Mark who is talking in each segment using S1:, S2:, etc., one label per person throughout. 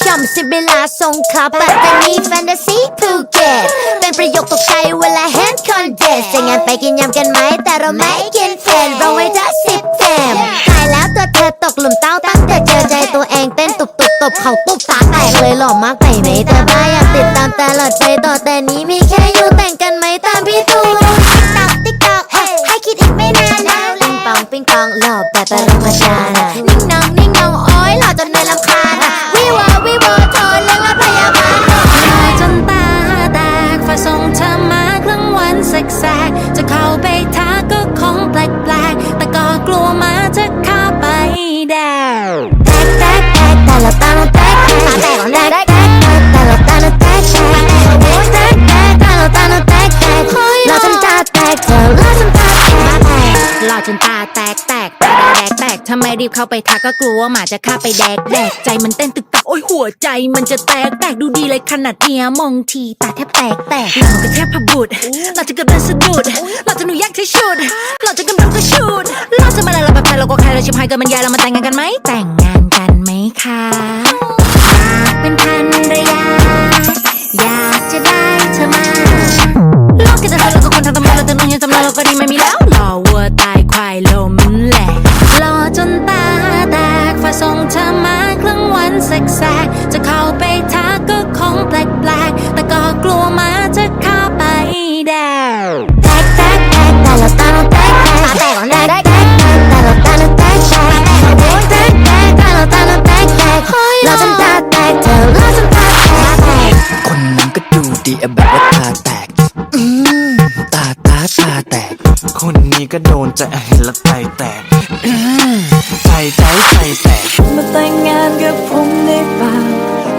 S1: ชมสิเวลาสงขลาปัตตานีแฟนตาซีภูเก็ตเป็นประโยคตกใจเวลาเห็นคนเด็ดจะงานไปกินยำกันไหม แต่เราไม่กินแฟนเราไว้จะสิบเต็มตายแล้วตัวเธอตกหลุมเต้าตั้งแต่เจอใจตัวเองเต้นตุบตุบตบเขาตุบตาแตกเลยหล่อมากไปไหมแต่บ้าอยากติดตามตลอดไปต่อแต่นี้ อ้ยแตกแตา
S2: แตกแตกเรา
S1: จนตาแตกเธอราจนตาแตก
S2: หล่อจนตาแตกแตกตาแดกแตกทำไมรีบเข้าไปทักก็กลัวว่าหมาจะเข้าไปแดกแดกใจมันเต้นตึกตักโอ้ยหัวใจมันจะแตกแตกดูดีเลยขนาดเนี้ยมองทีตาแทบแตกแตกหล่อก็แทบพบุตรหล่อจะกระเด็นสะดุดหล่อจะหนูอยากใช้ชุดหล่อจะกำ เราก็ใครเราชิบหายกันบรรยายเรามาแต่งงานกันไหมแต่งงานกันไหมคะเป็นพันระยะ ดู
S3: ดีอะแบบว่าตาแตกตาตาตาแตก คนนี้ก็โดนใจเห็นแล้วใจแตก อื้อใจใจใจแตก
S4: มาแต่งงานกับผมได้เปล่า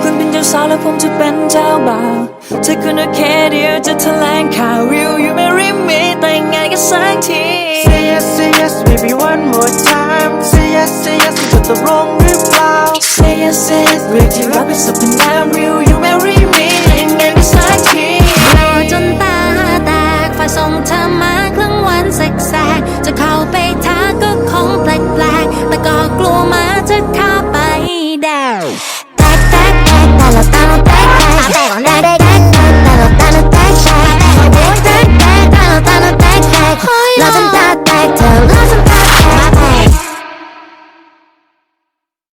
S4: คุณเป็นเจ้าสาวแล้วผมจะเป็นเจ้าบ่าวถ้าคุณโอเคเดียวจะแถลงข่าว Will you marry me แต่งงานกันสักที
S5: Say yes, say yes, maybe one more time. Say yes, say yes, มันจะตกลงหรือเปล่า
S4: Say yes say yes เรียกที่รักเป็นสัพ
S2: มาครึ่งวันแสกๆจะเข้าไป